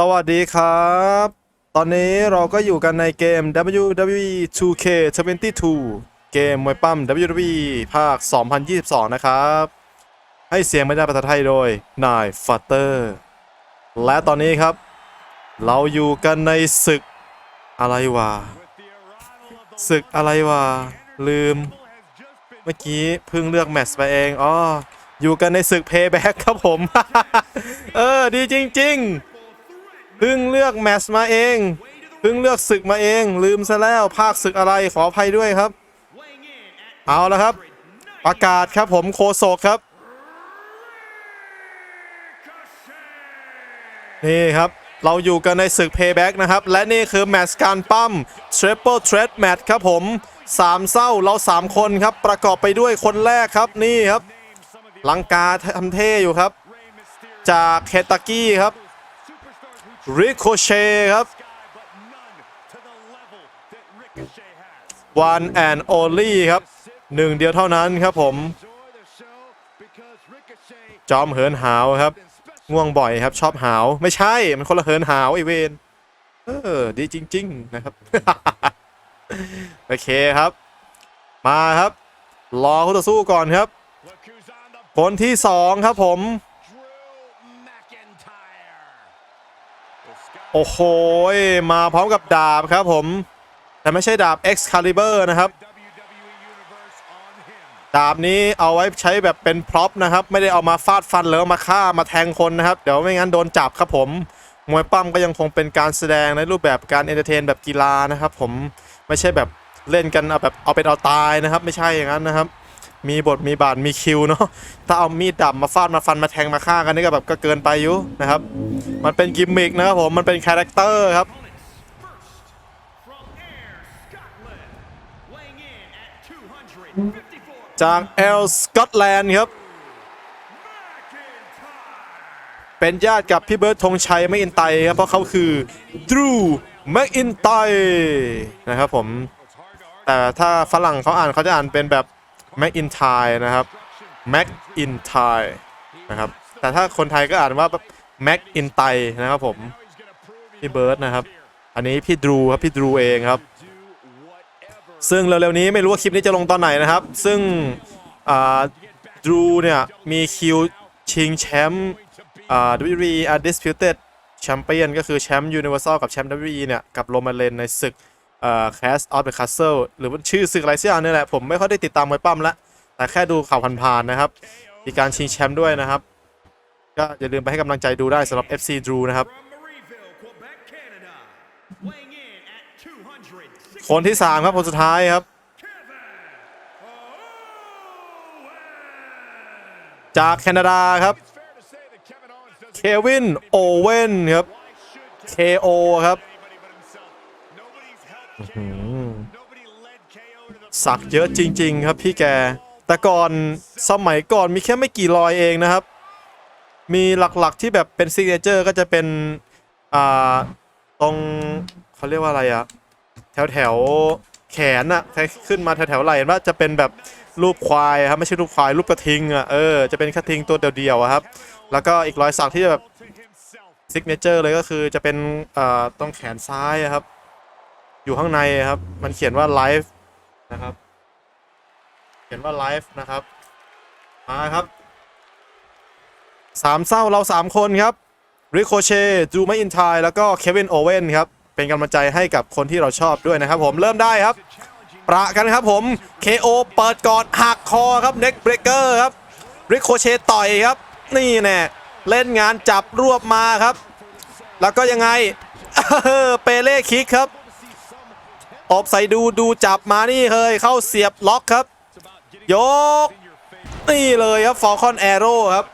สวัสดีครับ ตอนนี้เราก็อยู่กันในเกม WWE 2K22 เกมมวยปั้ม WWE ภาค 2022 นะครับ ให้เสียงไม่ได้ภาษาไทยโดยนายฟัตเตอร์ และตอนนี้ครับ เราอยู่กันในศึกอะไรวะ ศึกอะไรวะ ลืม เมื่อกี้เพิ่งเลือกแมตช์ไปเองอ๋ออยู่กันในศึกเพย์แบ็กครับผม เออ ดีจริง ๆ เพิ่งเลือกแมตช์มาเองเพิ่งเลือกศึกมาเอง ลืมซะแล้วภาคศึกอะไรขออภัยด้วยครับ เอาแล้วครับ ประกาศครับผมโคโซกครับ นี่ครับเราอยู่กันในศึก Payback นะครับ และนี่คือแมตช์การปั้ม Triple Threat Match ครับผมสามเศร้าเรา3คนครับ ประกอบไปด้วยคนแรกครับนี่ครับ ลังกาทำเท่อยู่ครับ จากเฮตากี้ครับ ริโคเชครับ one and only ครับหนึ่งเดียวเท่านั้นครับผมจอมเหินหาวครับ ง่วงบ่อยครับ ชอบหาว ไม่ใช่มันคนละเหินหาวไอเวนเออดีจริง ๆ นะครับ โอเคครับ มาครับ รอคู่ต่อสู้ก่อนครับ คนที่สองครับผม โอ้โห มาพร้อมกับดาบครับผม แต่ไม่ใช่ดาบ Excalibur นะครับ ดาบนี้เอาไว้ใช้แบบเป็นพร็อพนะครับ ไม่ได้เอามาฟาดฟันหรือมาฆ่ามาแทงคนนะครับ เดี๋ยวไม่งั้นโดนจับครับผม มวยปั้มก็ยังคงเป็นการแสดงในรูปแบบการเอนเตอร์เทนแบบกีฬานะครับผม ไม่ใช่แบบเล่นกันเอาแบบเอาเป็นเอาตายนะครับ ไม่ใช่อย่างนั้นนะครับ มีบทมีบาทมีคิวเนาะถ้าเอามีดดับมาฟาดมาฟันมาแทงมาฆ่ากันนี่ก็แบบก็เกินไปอยู่นะครับ มันเป็นกิมมิกนะครับผมมันเป็นคาแรคเตอร์ครับจากเอลสกอตแลนด์ครับ เป็นญาติกับพี่เบิร์ดธงชัยแมคอินไตครับ เพราะเขาคือดรูแมคอินไตนะครับผม แต่ถ้าฝรั่งเขาอ่านเขาจะอ่านเป็นแบบ แมคอินไทร์นะครับแมคอินไทร์นะครับแต่ถ้าคนไทยก็อ่านว่าแมคอินไตนะครับผมพี่เบิร์ดนะครับ อันนี้พี่ดรูครับพี่ดรูเองครับ ซึ่งเร็วๆนี้ไม่รู้ว่าคลิปนี้จะลงตอนไหนนะครับ ซึ่งดรูเนี่ยมีคิวชิงแชมป์อ่า WWE Undisputed Champion ก็คือแชมป์ Universal กับแชมป์ WWE เนี่ยกับโรมันเลนในศึก อ่า Clash of the Castle หรือว่าชื่อศึกอะไรสักอย่างนี่แหละ ผมไม่ค่อยได้ติดตามมวยปั้มละ แต่แค่ดูข่าวผ่านๆนะครับ มีการชิงแชมป์ด้วยนะครับ ก็อย่าลืมไปให้กำลังใจดูได้สำหรับ FC Drew นะครับ คนที่ 3 ครับ คนสุดท้ายครับ จากแคนาดาครับเควินโอเว่นครับ KO ครับ สักเยอะจริง ๆ ครับพี่แก แต่ก่อนสมัยก่อนมีแค่ไม่กี่รอยเองนะครับ มีหลักๆที่แบบเป็นซิกเนเจอร์ก็จะเป็น อ่า ตรงเขาเรียกว่าอะไรอะแถวแถวๆแขนอะขึ้นมาแถวแถวๆไหล่ว่าจะเป็นแบบรูปควายครับไม่ใช่รูปควายรูปกระทิงอะเออจะเป็นกระทิงตัวเดียวๆครับ แล้วก็อีกรอยสักที่แบบซิกเนเจอร์เลยก็คือจะเป็นอ่อตรงแขนซ้ายครับ อยู่ข้างในครับ มันเขียนว่าไลฟ์ นะครับ เขียนว่าไลฟ์นะครับ มาครับสามเศร้าเราสามคนครับริโคเช่จูไม่อินทายแล้วก็เควินโอเว่นครับ เป็นกำลังใจให้กับคนที่เราชอบด้วยนะครับผมเริ่มได้ครับ ประกันครับผม KO เปิดก่อนหักคอครับเน็กเบรกเกอร์ครับริโคเช่ต่อยครับ นี่แน่เล่นงานจับรวบมาครับ แล้วก็ยังไงเปเล่คิกครับ อบใส่ดูดูจับมานี่เลยเข้าเสียบล็อกครับ ยก นี่เลยครับฟอลคอนแอโร่ครับ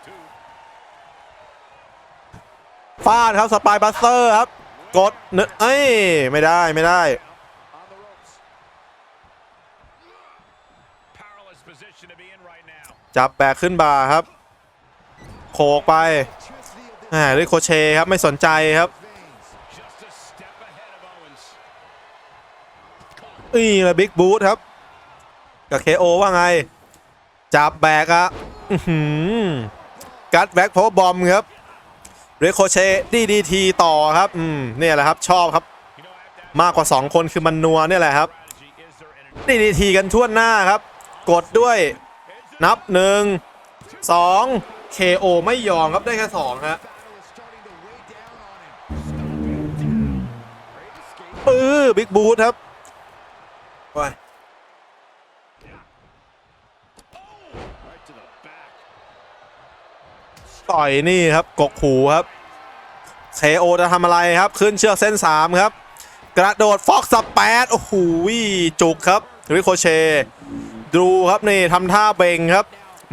ฟาดครับสปายบัสเตอร์ครับ กดเนอะเอ้ยไม่ได้ไม่ได้ จับแบกขึ้นบ่าครับ โขกไปแหมริโคเชครับไม่สนใจครับ นี่แหละบิ๊กบูทครับ กับเคโอว่าไง จับแบกอะกัดแบ็คโพบอมครับเรโคเชดีดีทีต่อครับ อืมเนี่ยแหละครับ ชอบครับ มากกว่า 2 คนคือมันนัวเนี่ยแหละครับดีดีทีกันทั่วหน้าครับ กดด้วยนับ1 2 KO ไม่ยอมครับได้แค่2ฮะปื้อบิ๊กบูทครับ ไปต่อยนี่ครับกกหูครับ KO จะทำอะไรครับ ขึ้นเชือกเส้น 3 ครับ กระโดดฟอกสแปดโอ้โหจุกครับริโคเชดูครับนี่ทำท่าเบงครับ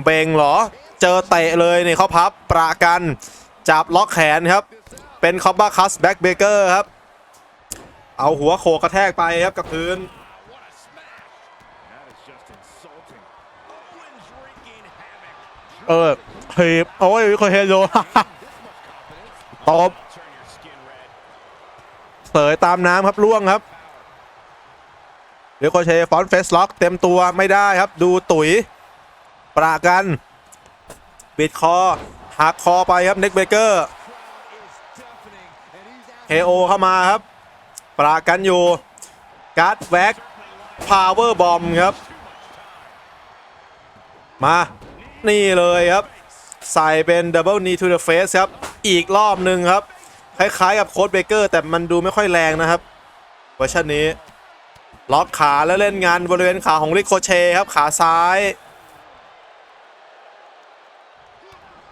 เบงเหรอ เจอเตะเลยนี่เขาพับประกัน จับล็อกแขนครับ เป็นคอมบ้าคัสแบ็กเบเกอร์ครับ เอาหัวโขกกระแทกไปครับกับพื้น เออถีบโอ้ยริโคเชโดนตบเสยตามน้ำครับล่วงครับเดี๋ยวโคเชฟอนเฟสล็อกเต็มตัวไม่ได้ครับดูตุ๋ยปรากัน บิดคอหักคอไปครับเน็กเบเกอร์เโอเข้ามาครับ ปรากันอยู่การ์ดแว็กพาวเวอร์บอมครับ มา นี่เลยครับ ใส่เป็นดับเบิลนีทูเดอะเฟสครับ อีกรอบหนึ่งครับ คล้ายๆกับโค้ดเบเกอร์แต่มันดูไม่ค่อยแรงนะครับเวอร์ชันนี้ ล็อกขาแล้วเล่นงานบริเวณขาของริโคเชครับ ขาซ้าย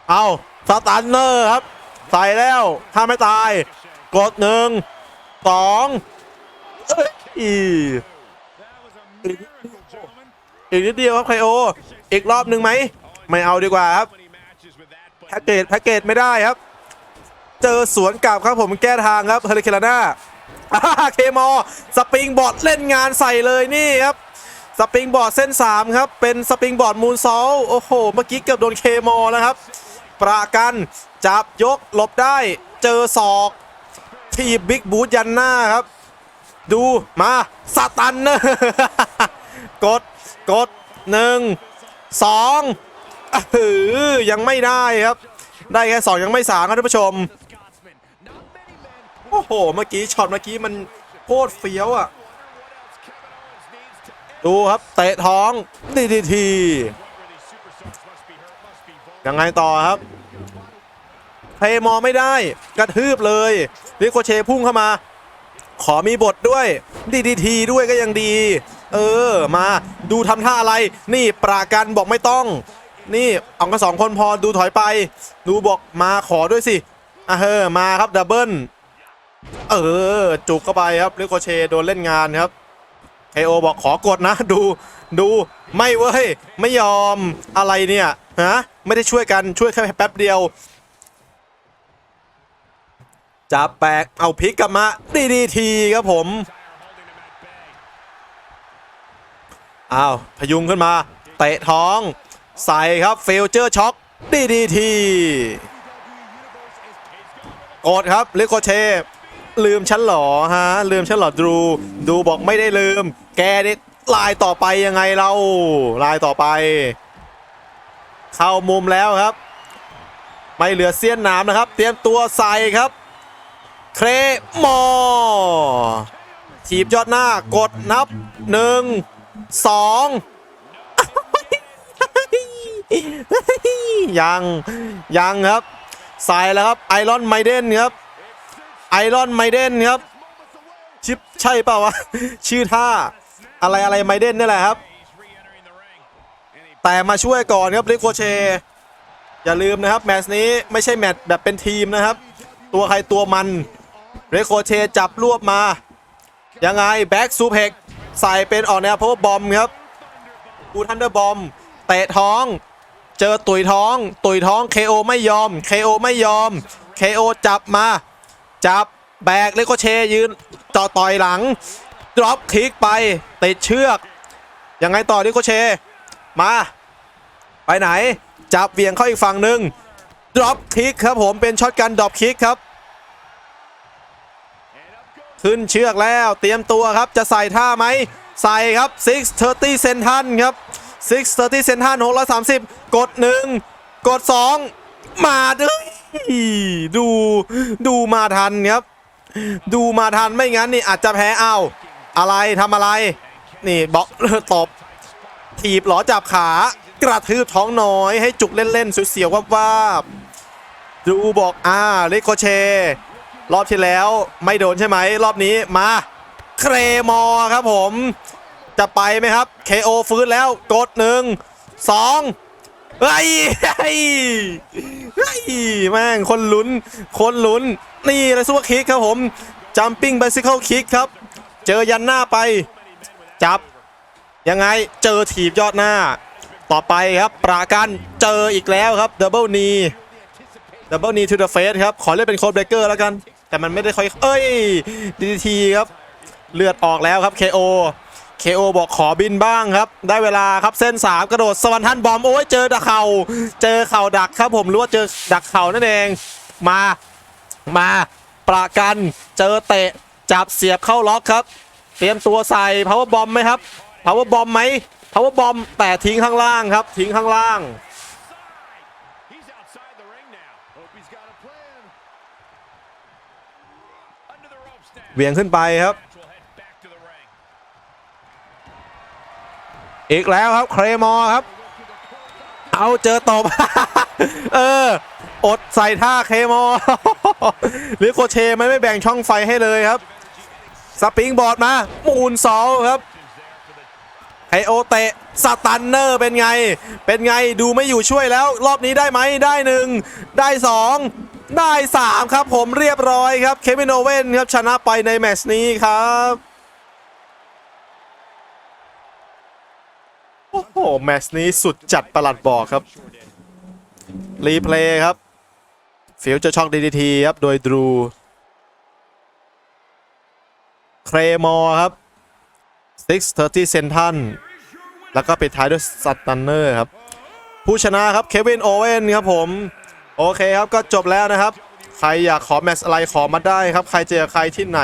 เอาสตันเนอร์ครับ ใส่แล้ว ถ้าไม่ตาย กดหนึ่งสองอีอีกนิดเดียวครับไคโอ อีกรอบหนึ่งไหมไม่เอาดีกว่าครับแพ็กเกจแพ็กเกจไม่ได้ครับ เจอสวนกลับครับผมแก้ทางครับเฮลิเคลาน่าเคมอสปริงบอร์ดเล่นงานใส่เลยนี่ครับสปริงบอร์ดเส้น 3 ครับ เป็นสปริงบอร์ดมูนซอลโอ้โห เมื่อกี้เกือบโดนเคมอแล้วครับ ประกันจับยกหลบได้ เจอศอกทีบบิ๊กบูทยันหน้าครับ ดูมาสตันเนอร์กดกดหนึ่ง สองเออยังไม่ได้ครับ ได้แค่สองยังไม่สามครับท่านผู้ชม โอ้โห เมื่อกี้ช็อตเมื่อกี้มันโคตรเฟี้ยวอะ ดูครับเตะท้องดีดีทียังไงต่อครับเพย์มอไม่ได้กระทืบเลยลิโกเชพุ่งเข้ามา ขอมีบทด้วยดีดีทีด้วยก็ยังดี เออมาดูทำท่าอะไร นี่ปรากันบอกไม่ต้อง นี่เอากันสองคนพอดูถอยไป ดูบอกมาขอด้วยสิอะเฮอมาครับดับเบิลเออ จุกเข้าไปครับลิโกเชโดนเล่นงานครับเคโอบอกขอกดนะ ดูดูไม่เว้ย ไม่ยอมอะไรเนี่ยฮะไม่ได้ช่วยกันช่วยแค่แป๊บเดียวจับแปลกเอาพลิกกลับมาดีดีทีครับผม อ้าวพยุงขึ้นมา เตะท้อง ใส่ครับฟิลเจอร์ช็อคดีดีทีกดครับลิโกเชลืมฉันหรอฮะ ลืมฉันหรอดูดูบอกไม่ได้ลืม แกนี่ลายต่อไปยังไงเราลายต่อไป เข้ามุมแล้วครับ ไม่เหลือเสี้ยนหน้ำนะครับ เตรียมตัวใส่ครับ เครมอทีบยอดหน้ากดนับหนึ่ง สองยังยังครับใส่แล้วครับไอรอนไมเดนครับไอรอนไมเดนครับชิปใช่เปล่าวะ ชื่อท่า อะไรอะไรไมเดนนี่แหละครับ แต่มาช่วยก่อนครับลิโกเช อย่าลืมนะครับ แมตช์นี้ไม่ใช่แมตช์แบบเป็นทีมนะครับ ตัวใครตัวมันเรโคเชจับรวบมา ยังไง แบ็กซูเพก ใส่เป็นออกแนวเพราะว่าบอมครับกูทันเดอร์บอมเตะท้อง เจอตุยท้อง ตุยท้อง KO ไม่ยอม KO ไม่ยอม KO จับมา จับแบกเลโกเชยืนต่อต่อยหลังดรอปคิกไปติดเชือกยังไงต่อเลโกเช มา ไปไหน จับเบี่ยงเข้าอีกฝั่งหนึ่งดรอปคิกครับผมเป็นช็อตกันดรอปคิกครับ ขึ้นเชือกแล้วเตรียมตัวครับจะใส่ท่าไหม ใส่ครับ 630 เซนทันครับ 630 เซนทัน630 กด 1 กด 2 มาด้วยดูดูมาทันครับ ดูมาทันไม่งั้นนี่อาจจะแพ้เอาอะไรทำอะไร นี่บล็อกตบถีบหลอจับขากระทืบท้องน้อยให้จุกเล่นๆเสียวๆว่าบๆดูบอกอ่าเลโคเช รอบที่แล้วไม่โดนใช่ไหมรอบนี้มาเครมอครับผม จะไปไหมครับ KO ฟื้นแล้วกดหนึ่งสองเฮ้ยเฮ้ยเฮ้ยแม่งคนลุ้น คนลุ้น นี่เลยซุปเปอร์คิกครับผมจัมปิ้ง i บ y ิ c l e คิกครับ เจอยันหน้าไป จับ ยังไงเจอถีบยอดหน้า ต่อไปครับปรากันเจออีกแล้วครับดับเบิลนีดับเบิลนีทูเดอะเฟสครับ ขอเล่นเป็นโคดเบรกเกอร์แล้วกัน แต่มันไม่ได้ค่อยเอ้ยดีทีครับเลือดออกแล้วครับ KO KO บอกขอบินบ้างครับ ได้เวลาครับเส้น3กระโดดสวรรค์ทันบอมโอ้ยเจอดักเข่าเจอเข่าดักครับผมรู้ว่าเจอดักเข่านั่นเองมามาประกันเจอเตะจับเสียบเข้าล็อกครับ เตรียมตัวใส่ power bomb ไหมครับ power bomb ไหม power bomb แต่ทิ้งข้างล่างครับ ทิ้งข้างล่าง เวี่ยงขึ้นไปครับ อีกแล้วครับเครมอรครับ เอาเจอตบ เออ อดใส่ท่าเคมอรหรือโคเชไม่ไม่แบ่งช่องไฟให้เลยครับ สปริงบอร์ดมา มูนซอลครับไฮโอเตะสตันเนอร์เป็นไง เป็นไงดูไม่อยู่ช่วยแล้ว รอบนี้ได้ไหมได้หนึ่งได้สอง ได้สามครับผมเรียบร้อยครับ เควินโอเว่นครับชนะไปในแมตช์นี้ครับโอ้โหแมตช์นี้สุดจัดประหลัดบอกครับ รีเพลย์ครับ ฟิวเจะช็อกดีดีทีครับ โดยดรู เครมอร์ครับ 630 เซนทันแล้วก็ปิดท้ายด้วยซัตตันเนอร์ครับ ผู้ชนะครับ เควินโอเว่นครับผม โอเคครับก็จบแล้วนะครับ ใครอยากขอแมตช์อะไรขอมาได้ครับ ใครเจอใครที่ไหน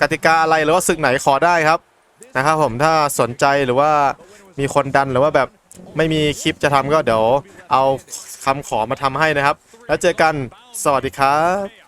กติกาอะไรหรือว่าศึกไหนขอได้ครับนะครับผมถ้าสนใจหรือว่ามีคนดันหรือว่าแบบไม่มีคลิปจะทำก็เดี๋ยวเอาคำขอมาทำให้นะครับ แล้วเจอกันสวัสดีครับ